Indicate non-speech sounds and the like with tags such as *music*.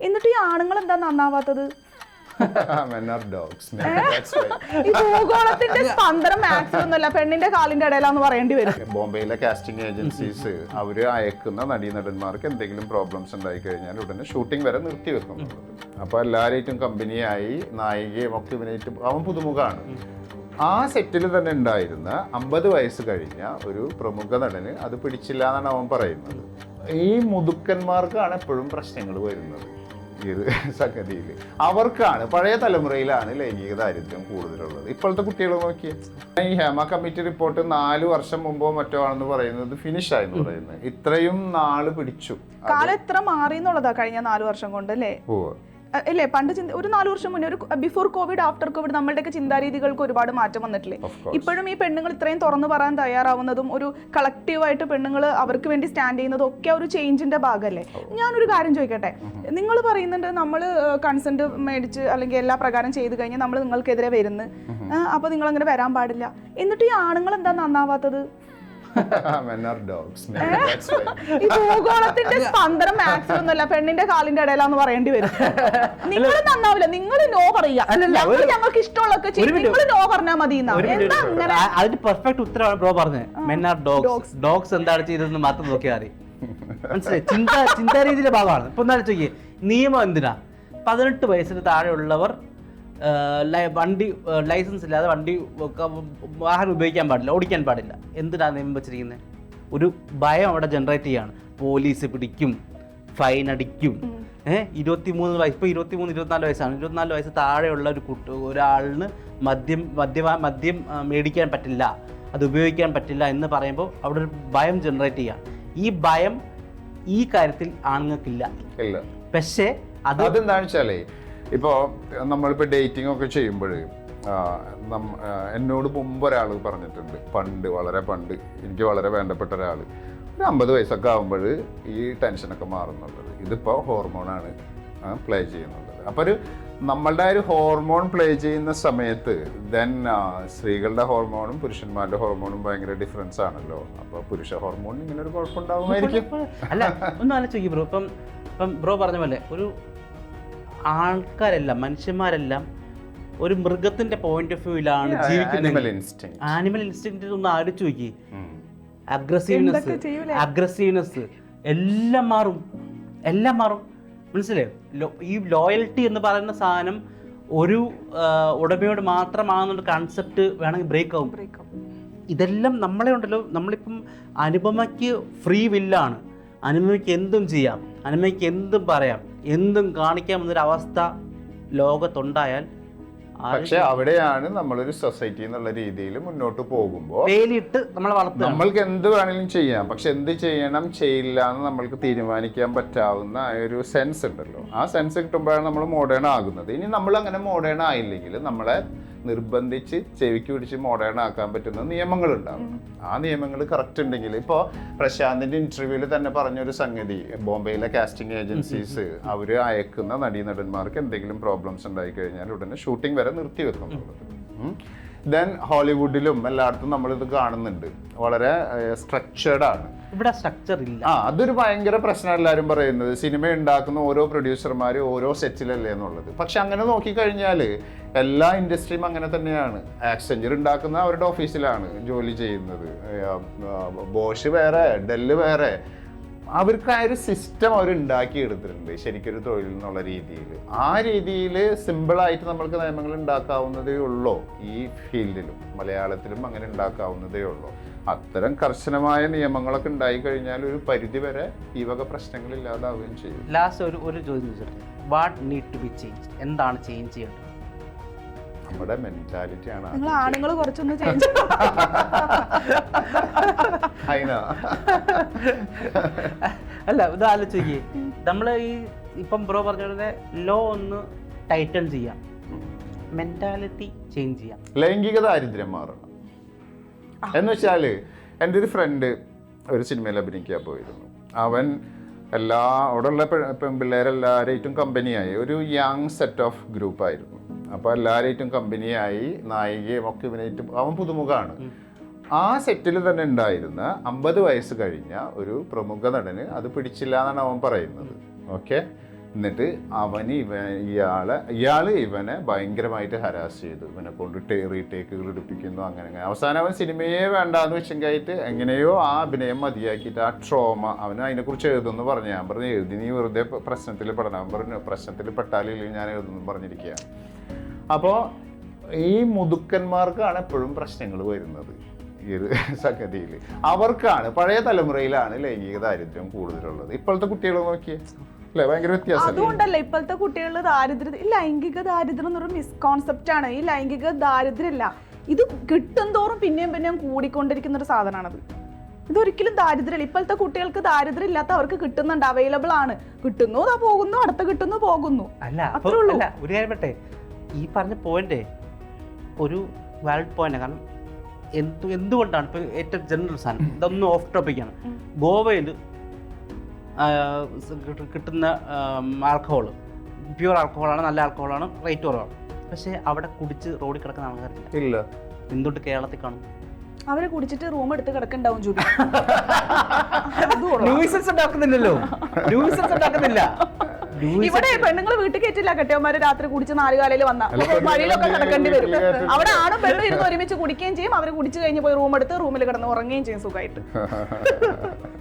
എന്നിട്ട് ഈ ആണുങ്ങൾ എന്താ നന്നാവാത്തത്. *laughs* *laughs* ഈ ഭൂഗോളത്തിന്റെ സ്പന്ദനം പെണ്ണിന്റെ കാലിന്റെ ഇടയിലാന്ന് പറയേണ്ടി വരും. ബോംബെയിലെ കാസ്റ്റിംഗ് ഏജൻസീസ് അവർ അയക്കുന്ന നടീനടന്മാർക്ക് എന്തെങ്കിലും പ്രോബ്ലംസ് ഉണ്ടായി കഴിഞ്ഞാൽ ഉടനെ ഷൂട്ടിംഗ് വരെ നിർത്തി വെക്കും. അപ്പൊ എല്ലാരേറ്റും കമ്പനിയായി നായികയും ഒക്കെ ഇവനായിട്ട് അവൻ പുതുമുഖാണ്. ആ സെറ്റിൽ തന്നെ ഉണ്ടായിരുന്ന അമ്പത് വയസ്സ് കഴിഞ്ഞ ഒരു പ്രമുഖ നടന് അത് പിടിച്ചില്ല എന്നാണ് അവൻ പറയുന്നത്. ഈ മുതുക്കന്മാർക്കാണ് എപ്പോഴും പ്രശ്നങ്ങൾ വരുന്നത്. ഈ ഒരു സംഗതിയിൽ അവർക്കാണ് പഴയ തലമുറയിലാണ് ലൈംഗിക ദാരിദ്ര്യം കൂടുതലുള്ളത്. ഇപ്പോഴത്തെ കുട്ടികൾ നോക്കിയേ. ഈ ഹേമ കമ്മിറ്റി റിപ്പോർട്ട് നാല് വർഷം മുമ്പോ മറ്റോ ആണെന്ന് പറയുന്നത് ഫിനിഷ് ആയെന്ന് പറയുന്നത്. ഇത്രയും നാൾ പിടിച്ചു. കാലം എത്ര മാറി എന്നുള്ളതാ കഴിഞ്ഞ നാല് വർഷം കൊണ്ട് അല്ലേ ഇല്ലേ? പണ്ട് ചിന്ത ഒരു നാല് വർഷം മുന്നേ ഒരു ബിഫോർ കോവിഡ് ആഫ്റ്റർ കോവിഡ് നമ്മളുടെയൊക്കെ ചിന്താരീതികൾക്ക് ഒരുപാട് മാറ്റം വന്നിട്ടില്ലേ? ഇപ്പോഴും ഈ പെണ്ണുങ്ങൾ ഇത്രയും തുറന്നു പറയാൻ തയ്യാറാവുന്നതും ഒരു കളക്റ്റീവായിട്ട് പെണ്ണുങ്ങൾ അവർക്ക് വേണ്ടി സ്റ്റാൻഡ് ചെയ്യുന്നതും ഒക്കെ ഒരു ചേഞ്ചിന്റെ ഭാഗമല്ലേ? ഞാനൊരു കാര്യം ചോദിക്കട്ടെ? നിങ്ങൾ പറയുന്നുണ്ട് നമ്മൾ കൺസെന്റ് മേടിച്ച് അല്ലെങ്കിൽ എല്ലാ പ്രകാരം ചെയ്തു കഴിഞ്ഞാൽ നമ്മൾ നിങ്ങൾക്കെതിരെ വരുന്നു. അപ്പൊ നിങ്ങൾ അങ്ങനെ വരാൻ പാടില്ല. എന്നിട്ട് ഈ ആണുങ്ങൾ എന്താ നന്നാവാത്തത്? *laughs* *laughs* ഈ ഭൂഗോളത്തിന്റെ സ്പന്ദനം മാക്സിമം ഒന്നുമല്ല പെണ്ണിന്റെ കാലിന്റെ ഇടയിലാന്ന് പറയേണ്ടി വരും. *laughs* നിങ്ങൾ നന്നാവില്ല. നിങ്ങൾ നോ പറയുക. ഞങ്ങൾക്ക് ഇഷ്ടമുള്ളൊക്കെ ചെയ്യും. നിങ്ങൾ നോ പറഞ്ഞാൽ മതി അതിന്റെ പെർഫെക്റ്റ് ഉത്തരവാണ് ബ്രോ പറഞ്ഞത്. മെൻ ആർ ഡോഗ്സ് ഡോഗ്സ് എന്താണ് ചെയ്തതെന്ന് മാത്രം നോക്കിയാൽ മതി. മനസ്സിലായി? ചിന്ത ചിന്താ രീതിയിലെ ഭാഗമാണ്. ഇപ്പൊ എന്താ ചോദിക്കേ നിയമം എന്തിനാ? പതിനെട്ട് വയസ്സിന് താഴെയുള്ളവർ വണ്ടി ലൈസൻസ് ഇല്ലാതെ വണ്ടി വാഹനം ഉപയോഗിക്കാൻ പാടില്ല ഓടിക്കാൻ പാടില്ല. എന്തിനാണ് നിയമം വെച്ചിരിക്കുന്നത് ഒരു ഭയം അവിടെ ജനറേറ്റ് ചെയ്യാണ്. പോലീസ് പിടിക്കും ഫൈൻ അടിക്കും. ഏഹ് ഇരുപത്തി മൂന്ന് വയസ്സ് ഇപ്പോൾ ഇരുപത്തി മൂന്ന് ഇരുപത്തിനാല് വയസ്സാണ്. ഇരുപത്തിനാല് വയസ്സ് താഴെയുള്ള ഒരു കുട്ടി ഒരാളിന് മദ്യം മദ്യപാ മദ്യം മേടിക്കാൻ പറ്റില്ല അത് ഉപയോഗിക്കാൻ പറ്റില്ല എന്ന് പറയുമ്പോൾ അവിടെ ഒരു ഭയം ജനറേറ്റ് ചെയ്യാം. ഈ ഭയം ഈ കാര്യത്തിൽ ആണുങ്ങൾക്കില്ല. ഇല്ല. പക്ഷേ അത് അതെന്താണെന്ന് വെച്ചാലേ ഇപ്പോ നമ്മളിപ്പോൾ ഡേറ്റിംഗ് ഒക്കെ ചെയ്യുമ്പോൾ എന്നോട് മുമ്പ് ഒരാൾ പറഞ്ഞിട്ടുണ്ട്. പണ്ട് വളരെ പണ്ട് എനിക്ക് വളരെ വേണ്ടപ്പെട്ട ഒരാൾ ഒരു അമ്പത് വയസ്സൊക്കെ ആകുമ്പോൾ ഈ ടെൻഷനൊക്കെ മാറുന്നുള്ളത് ഇതിപ്പോൾ ഹോർമോണാണ് പ്ലേ ചെയ്യുന്നുള്ളത് അപ്പോൾ ഒരു നമ്മളുടെ ഒരു ഹോർമോൺ പ്ലേ ചെയ്യുന്ന സമയത്ത് ദെൻ സ്ത്രീകളുടെ ഹോർമോണും പുരുഷന്മാരുടെ ഹോർമോണും ഭയങ്കര ഡിഫറൻസ് ആണല്ലോ. അപ്പോൾ പുരുഷ ഹോർമോണിന് ഇങ്ങനെ ഒരു കുഴപ്പമുണ്ടാകുമായിരിക്കും അല്ല ഒന്ന് ആലോചിക്കും ബ്രോ. ഇപ്പം ഇപ്പം ബ്രോ പറഞ്ഞ പോലെ ഒരു ആൾക്കാരെല്ലാം മനുഷ്യന്മാരെല്ലാം ഒരു മൃഗത്തിന്റെ പോയിന്റ് ഓഫ് വ്യൂയിലാണ് ജീവിക്കുന്നത്. instinct. ആനിമൽ ഇൻസ്റ്റിങ് ഒന്ന് ആലോചിച്ച് നോക്കി. അഗ്രസീവ്നെസ് അഗ്രസീവ്നെസ് എല്ലാം മാറും. എല്ലാം മാറും. മനസ്സിലായോ? ഈ ലോയൽറ്റി എന്ന് പറയുന്ന സാധനം ഒരു ഉടമയോട് മാത്രമാണെന്നുള്ള കൺസെപ്റ്റ് വേണമെങ്കിൽ ബ്രേക്ക് ആവും. Break up. ഇതെല്ലാം നമ്മളെ ഉണ്ടല്ലോ. നമ്മളിപ്പം അനുപമയ്ക്ക് ഫ്രീ വില്ലാണ് അനുപമയ്ക്ക് എന്തും ചെയ്യാം. അനുപമയ്ക്ക് എന്തും പറയാം. എന്തും അവസ്ഥ ലോകത്തുണ്ടായാൽ പക്ഷെ അവിടെയാണ് നമ്മളൊരു സൊസൈറ്റി എന്നുള്ള രീതിയിൽ മുന്നോട്ട് പോകുമ്പോൾ നമ്മൾ വളർത്തുക. നമ്മൾക്ക് എന്ത് വേണമെങ്കിലും ചെയ്യാം. പക്ഷെ എന്ത് ചെയ്യണം ചെയ്യില്ല എന്ന് നമ്മൾക്ക് തീരുമാനിക്കാൻ പറ്റാവുന്ന ഒരു സെൻസ് ഉണ്ടല്ലോ. ആ സെൻസ് കിട്ടുമ്പോഴാണ് നമ്മൾ മോഡേൺ ആകുന്നത്. ഇനി നമ്മൾ അങ്ങനെ മോഡേൺ ആയില്ലെങ്കിൽ നമ്മളെ നിർബന്ധിച്ച് ചെവിക്ക് പിടിച്ച് മോഡേൺ ആക്കാൻ പറ്റുന്ന നിയമങ്ങൾ ഉണ്ടാവും ആ നിയമങ്ങൾ കറക്റ്റ് ഉണ്ടെങ്കിൽ ഇപ്പോൾ പ്രശാന്തിന്റെ ഇന്റർവ്യൂവിൽ തന്നെ പറഞ്ഞൊരു സംഗതി. ബോംബെയിലെ കാസ്റ്റിംഗ് ഏജൻസീസ് അവർ അയക്കുന്ന നടീനടന്മാർക്ക് എന്തെങ്കിലും പ്രോബ്ലംസ് ഉണ്ടായി കഴിഞ്ഞാൽ ഉടനെ ഷൂട്ടിംഗ് വരെ നിർത്തി വെക്കും. ദെൻ ഹോളിവുഡിലും എല്ലായിടത്തും നമ്മളിത് കാണുന്നുണ്ട്. വളരെ സ്ട്രക്ചേർഡ് ആണ്. ഇവിടെ സ്ട്രക്ചർ ഇല്ല. ആ അതൊരു ഭയങ്കര പ്രശ്നം എല്ലാവരും പറയുന്നത്. സിനിമ ഉണ്ടാക്കുന്ന ഓരോ പ്രൊഡ്യൂസർമാർ ഓരോ സെറ്റിലല്ലേ എന്നുള്ളത്. പക്ഷെ അങ്ങനെ നോക്കിക്കഴിഞ്ഞാൽ എല്ലാ ഇൻഡസ്ട്രിയും അങ്ങനെ തന്നെയാണ്. ആക്സെഞ്ചർ ഉണ്ടാക്കുന്ന അവരുടെ ഓഫീസിലാണ് ജോലി ചെയ്യുന്നത്. ബോഷ് വേറെ ഡെല്ല് വേറെ. അവർക്ക് ആ ഒരു സിസ്റ്റം അവർ ഉണ്ടാക്കിയെടുത്തിട്ടുണ്ട് ശരിക്കൊരു തൊഴിൽ എന്നുള്ള രീതിയിൽ ആ രീതിയിൽ സിമ്പിളായിട്ട് നമ്മൾക്ക് നിയമങ്ങൾ ഉണ്ടാക്കാവുന്നതേ ഉള്ളൂ ഈ ഫീൽഡിലും മലയാളത്തിലും അങ്ങനെ ഉണ്ടാക്കാവുന്നതേ ഉള്ളൂ. അത്തരം കർശനമായ നിയമങ്ങളൊക്കെ ഉണ്ടായി കഴിഞ്ഞാൽ ഒരു പരിധി വരെ ഈ വക പ്രശ്നങ്ങൾ ഇല്ലാതാവുകയും ചെയ്യും. ലാസ്റ്റ് ഒരു ഒരു ചോദ്യം ചോദിച്ചിട്ട്. What need to be change എന്താണ് ചേഞ്ച് ചെയ്യേണ്ടത്? നമ്മുടെ മെന്റാലിറ്റി ആണ് നിങ്ങൾ ആണുങ്ങൾ കുറച്ചൊന്ന് ചേഞ്ച് അല്ല ഇത് ആലോചിക്കേ. നമ്മൾ ഈ ഇപ്പം ബ്രോ പറഞ്ഞ പോലെ ലോ ഒന്ന് ടൈറ്റൺ ചെയ്യാം. മെന്റാലിറ്റി ചേഞ്ച് ചെയ്യാം. ലൈംഗിക ദാരിദ്ര്യം മാറണം. എന്ന് വെച്ചാൽ എന്റെ ഒരു ഫ്രണ്ട് ഒരു സിനിമയിൽ അഭിനയിക്കാൻ പോയിരുന്നു. അവൻ എല്ലാ അവിടെയുള്ള പെ- പെൺപിള്ളേരെല്ലാവരായിട്ടും കമ്പനിയായി ഒരു യങ് സെറ്റ് ഓഫ് ഗ്രൂപ്പായിരുന്നു അപ്പോൾ എല്ലാവരായിട്ടും കമ്പനിയായി നായികയും ഒക്കെ ഇവനായിട്ടും അവൻ പുതുമുഖമാണ് ആ സെറ്റിൽ തന്നെ ഉണ്ടായിരുന്ന അമ്പത് വയസ്സ് കഴിഞ്ഞ ഒരു പ്രമുഖ നടന് അത് പിടിച്ചില്ല എന്നാണ് അവൻ പറയുന്നത്. ഓക്കെ? എന്നിട്ട് അവന് ഇവ ഇയാളെ ഇയാൾ ഇവനെ ഭയങ്കരമായിട്ട് ഹരാസ് ചെയ്തു. ഇവനെ കൊണ്ട് റീടേക്കുകൾ എടുപ്പിക്കുന്നു അങ്ങനെ അങ്ങനെ. അവസാനം അവൻ സിനിമയെ വേണ്ടാന്ന് വെച്ചെങ്കിലായിട്ട് എങ്ങനെയോ ആ അഭിനയം മതിയാക്കിയിട്ട് ആ ട്രോമ അവന് അതിനെക്കുറിച്ച് എഴുതുമെന്ന് പറഞ്ഞു. ഞാൻ പറഞ്ഞു എഴുതി നീ വെറുതെ പ്ര- പ്രശ്നത്തിൽ പെടണം. പറഞ്ഞു പ്രശ്നത്തിൽ പെട്ടാലില്ലെങ്കിൽ ഞാൻ എഴുതുന്നു പറഞ്ഞിരിക്കുക അപ്പോൾ ഈ മുതുക്കന്മാർക്കാണ് എപ്പോഴും പ്രശ്നങ്ങൾ വരുന്നത് ഈ ഒരു *laughs* സംഗതിയിൽ അവർക്കാണ് പഴയ തലമുറയിലാണ് ലൈംഗിക ദാരിദ്ര്യം കൂടുതലുള്ളത്. ഇപ്പോഴത്തെ കുട്ടികൾ നോക്കിയേ അല്ലേ? ഭയങ്കര വ്യത്യാസം അതുകൊണ്ടല്ല ഇപ്പോഴത്തെ കുട്ടികളിൽ ദാരിദ്ര്യം ഈ ലൈംഗിക ദാരിദ്ര്യം എന്നൊരു മിസ്കോൺസെപ്റ്റ് ആണ്. ഈ ലൈംഗിക ദാരിദ്ര്യമല്ല. ഇത് കിട്ടും തോറും പിന്നെയും പിന്നെയും കൂടിക്കൊണ്ടിരിക്കുന്ന ഒരു സാധനമാണത് ഇതൊരിക്കലും ദാരിദ്ര്യമല്ല. ഇപ്പോഴത്തെ കുട്ടികൾക്ക് ദാരിദ്ര്യം ഇല്ലാത്ത അവർക്ക് കിട്ടുന്നുണ്ട്. അവൈലബിൾ ആണ്. കിട്ടുന്നു അതാ പോകുന്നു അടുത്ത കിട്ടുന്നു പോകുന്നു. അല്ല അത്രേ ഉള്ളൂ. ഒരു കാര്യം ഈ പറഞ്ഞ പോയിന്റ് ഒരു വാലിഡ് പോയിന്റ് കാരണം എന്ത് എന്തുകൊണ്ടാണ് ഇപ്പൊ ഏറ്റവും ജനറൽ സാധനം? ഇതൊന്നും ഓഫ് ടോപ്പിക്കാണ് ഗോവയിൽ കിട്ടുന്ന ആൽക്കഹോൾ പ്യൂർ ആൽക്കഹോളാണ് നല്ല ആൽക്കഹോളാണ് റേറ്റ് കുറവാണ്. പക്ഷേ അവിടെ കുടിച്ച് റോഡിൽ കിടക്കുന്ന ആൾക്കാരില്ല ഇല്ല. എന്തുകൊണ്ട് കേരളത്തിൽ കാണും? അവർ കുടിച്ചിട്ട് റൂം എടുത്ത് കിടക്കണ്ടാവും ജൂലി ന്യൂസൻസ് ഉണ്ടാക്കുന്നില്ലല്ലോ. *laughs* ന്യൂസൻസ് ഉണ്ടാക്കുന്നില്ല. ഇവിടെ പെണ്ണുങ്ങൾ വീട്ടിൽ കയറ്റില്ല കെട്ടിയന്മാര് രാത്രി കുടിച്ച് നാലുകാലയിൽ വന്ന. വഴിയിലൊക്കെ കിടക്കേണ്ടി വരും? അവിടെ ആണും പെണ്ണും ഇരുന്ന് ഒരുമിച്ച് കുടിക്കുകയും ചെയ്യും. അവർ കുടിച്ചു കഴിഞ്ഞ് പോയി റൂം എടുത്ത് റൂമിൽ കിടന്ന് ഉറങ്ങുകയും ചെയ്യും സുഖമായിട്ട് *laughs*